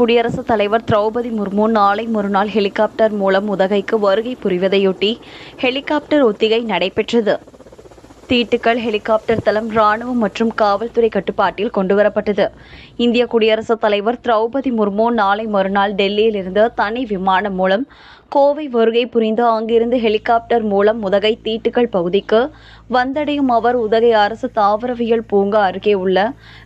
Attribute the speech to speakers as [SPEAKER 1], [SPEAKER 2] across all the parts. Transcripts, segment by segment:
[SPEAKER 1] குடியரசுத் தலைவர் திரௌபதி முர்மு நாளை மறுநாள் ஹெலிகாப்டர் மூலம் உதகைக்கு வருகை புரிவதையொட்டி ஹெலிகாப்டர் ஒத்திகை நடைபெற்றது. தீட்டுக்கள் ஹெலிகாப்டர் தளம் ராணுவம் மற்றும் காவல்துறை கட்டுப்பாட்டில் கொண்டுவரப்பட்டது. இந்திய குடியரசுத் தலைவர் திரௌபதி முர்மு நாளை மறுநாள் டெல்லியிலிருந்து தனி விமானம் மூலம் கோவை வருகை புரிந்து அங்கிருந்து ஹெலிகாப்டர் மூலம் உதகை தீட்டுக்கள் பகுதிக்கு வந்தடையும் அவர் உதகை அரசு தாவரவியல் பூங்கா அருகே உள்ள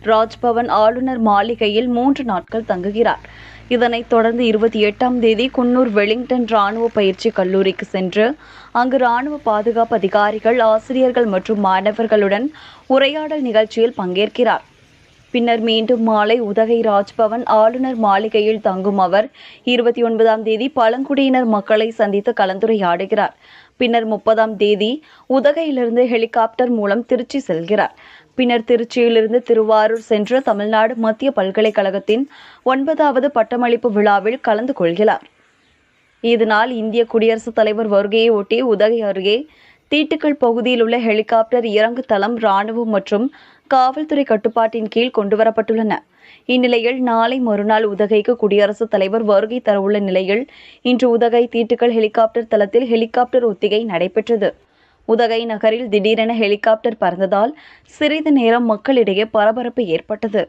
[SPEAKER 1] ராஜ்பவன் ஆளுநர் மாளிகையில் மூன்று நாட்கள் தங்குகிறார். இதனைத் தொடர்ந்து இருபத்தி எட்டாம் தேதி குன்னூர் வெலிங்டன் ராணுவ பயிற்சி கல்லூரிக்கு சென்று அங்கு ராணுவ பாதுகாப்பு அதிகாரிகள் ஆசிரியர்கள் மற்றும் மாணவர்களுடன் உரையாடல் நிகழ்ச்சியில் பங்கேற்கிறார். பின்னர் மீண்டும் மாலை உதகை ராஜ்பவன் ஆளுநர் மாளிகையில் தங்கும் அவர் இருபத்தி ஒன்பதாம் தேதி பழங்குடியினர் மக்களை சந்தித்து கலந்துரையாடுகிறார். பின்னர் முப்பதாம் தேதி உதகையிலிருந்து ஹெலிகாப்டர் மூலம் திருச்சி செல்கிறார். பின்னர் திருச்சியிலிருந்து திருவாரூர் சென்று தமிழ்நாடு மத்திய பல்கலைக்கழகத்தின் ஒன்பதாவது பட்டமளிப்பு விழாவில் கலந்து கொள்கிறார். இதனால் இந்திய குடியரசுத் தலைவர் வருகையை ஒட்டி உதகை அருகே தீட்டுக்கள் பகுதியில் உள்ள ஹெலிகாப்டர் இறங்கு தளம் ராணுவம் மற்றும் காவல்துறை கட்டுப்பாட்டின் கீழ் கொண்டுவரப்பட்டுள்ளன. இந்நிலையில் நாளை மறுநாள் உதகைக்கு குடியரசுத் தலைவர் வருகை தரவுள்ள நிலையில் இன்று உதகை தீட்டுக்கள் ஹெலிகாப்டர் தளத்தில் ஹெலிகாப்டர் ஒத்திகை நடைபெற்றது. உதகை நகரில் திடீரென ஹெலிகாப்டர் பறந்ததால் சிறிது நேரம் மக்களிடையே பரபரப்பு ஏற்பட்டது.